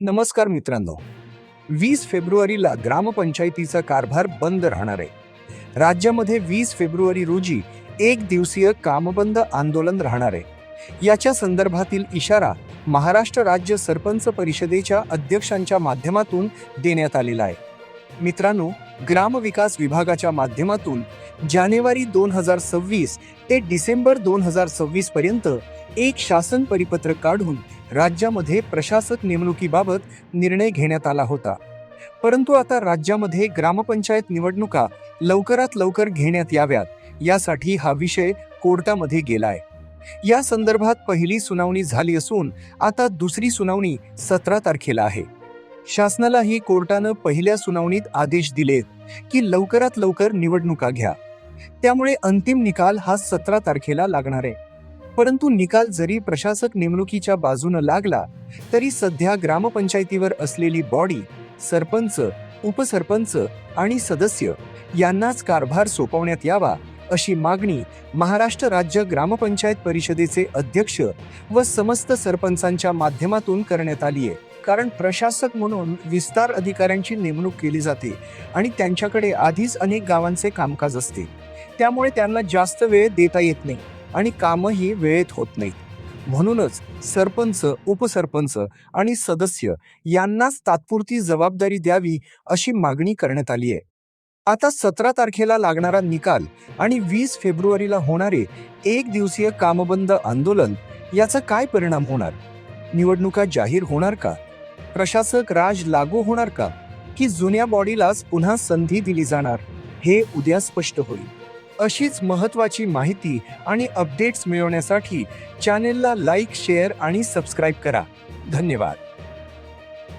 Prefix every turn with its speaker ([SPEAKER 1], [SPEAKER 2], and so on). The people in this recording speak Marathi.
[SPEAKER 1] नमस्कार मित्रांनो. वीस फेब्रुवारीला ग्रामपंचायतीचा कारभार बंद राहणार आहे. राज्यामध्ये वीस फेब्रुवारी रोजी एक दिवसीय कामबंद आंदोलन राहणार आहे. याच्या संदर्भातील इशारा महाराष्ट्र राज्य सरपंच परिषदेच्या अध्यक्षांच्या माध्यमातून देण्यात आलेला आहे. मित्रांनो ग्रामविकास विभागाच्या माध्यमातून जानेवारी दोन हजार सव्वीस ते डिसेंबर दोन हजार सव्वीस पर्यंत एक शासन परिपत्रक काढून राज्यामध्ये प्रशासक नेमणुकीबाबत निर्णय घेण्यात आला होता. परंतु आता राज्यामध्ये ग्रामपंचायत निवडणुका लवकरात लवकर घेण्यात याव्यात यासाठी हा विषय कोर्टामध्ये गेलाय. या संदर्भात पहिली सुनावणी झाली असून आता दुसरी सुनावणी सतरा तारखेला आहे. शासनालाही कोर्टानं पहिल्या सुनावणीत आदेश दिलेत की लवकरात लवकर निवडणुका घ्या. त्यामुळे अंतिम निकाल हा सतरा तारखेला लागणार आहे. परंतु निकाल जरी प्रशासक नेमणुकीच्या बाजूनं लागला तरी सध्या ग्रामपंचायतीवर असलेली बॉडी सरपंच उपसरपंच आणि सदस्य यांनाच कारभार सोपवण्यात यावा अशी मागणी महाराष्ट्र राज्य ग्रामपंचायत परिषदेचे अध्यक्ष व समस्त सरपंचांच्या माध्यमातून करण्यात आली आहे. कारण प्रशासक म्हणून विस्तार अधिकाऱ्यांची नेमणूक केली जाते आणि त्यांच्याकडे आधीच अनेक गावांचे कामकाज असते. त्यामुळे त्यांना जास्त वेळ देता येत नाही. आणि कामही वेळेत होत नाहीत म्हणूनच सरपंच उपसरपंच आणि सदस्य यांनाच तात्पुरती जबाबदारी द्यावी अशी मागणी करण्यात आली आहे. आता सतरा तारखेला लागणारा निकाल आणि वीस फेब्रुवारीला होणारे एक दिवसीय कामबंद आंदोलन याचा काय परिणाम होणार? निवडणुका जाहीर होणार का? प्रशासक राज लागू होणार का? की जुन्या बॉडीलाच पुन्हा संधी दिली जाणार? हे उद्या स्पष्ट होईल. अशीच महत्त्वाची माहिती आणि अपडेट्स मिळवण्यासाठी चॅनेलला लाईक शेअर आणि सबस्क्राईब करा. धन्यवाद.